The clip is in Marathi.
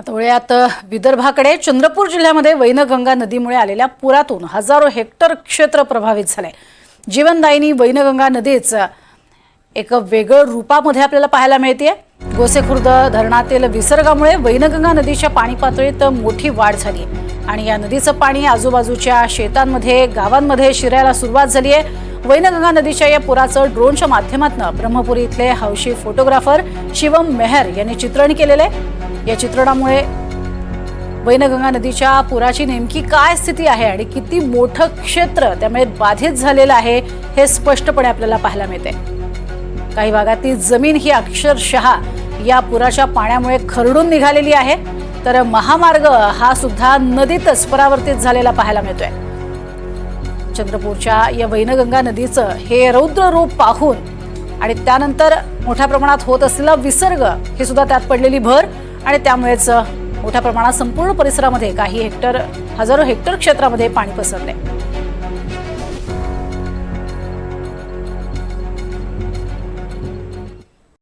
आता वळूयात विदर्भाकडे. चंद्रपूर जिल्ह्यामध्ये वैनगंगा नदीमुळे आलेल्या पुरातून हजारो हेक्टर क्षेत्र प्रभावित झालंय. जीवनदायिनी वैनगंगा नदीच एक वेगळं रूपामध्ये आपल्याला पाहायला मिळते गोसेखुर्द धरणातील विसर्गामुळे वैनगंगा नदीच्या पाणी पातळीत मोठी वाढ झाली आणि या नदीचं पाणी आजूबाजूच्या शेतांमध्ये गावांमध्ये शिरायला सुरुवात झाली आहे वैनगंगा नदीच्या या पुराचं ड्रोनच्या माध्यमातून ब्रह्मपुरी इथले हौशी फोटोग्राफर शिवम मेहर यांनी चित्रण केलेलं आहे. या चित्रणामुळे वैनगंगा नदीच्या पुराची नेमकी काय स्थिती आहे आणि किती मोठं क्षेत्र त्यामुळे बाधित झालेलं आहे हे स्पष्टपणे आपल्याला पाहायला मिळते काही भागातील जमीन ही अक्षरशः या पुराच्या पाण्यामुळे खरडून निघालेली आहे. तर महामार्ग हा सुद्धा नदीतच परावर्तित झालेला पाहायला मिळतोय. चंद्रपूरच्या या वैनगंगा नदीचं हे रौद्र रूप पाहून आणि त्यानंतर मोठ्या प्रमाणात होत असलेला विसर्ग ही सुद्धा त्यात पडलेली भर आणि त्यामुळेच मोठ्या प्रमाणात संपूर्ण परिसरामध्ये काही हेक्टर हजारो हेक्टर क्षेत्रामध्ये पाणी पसरले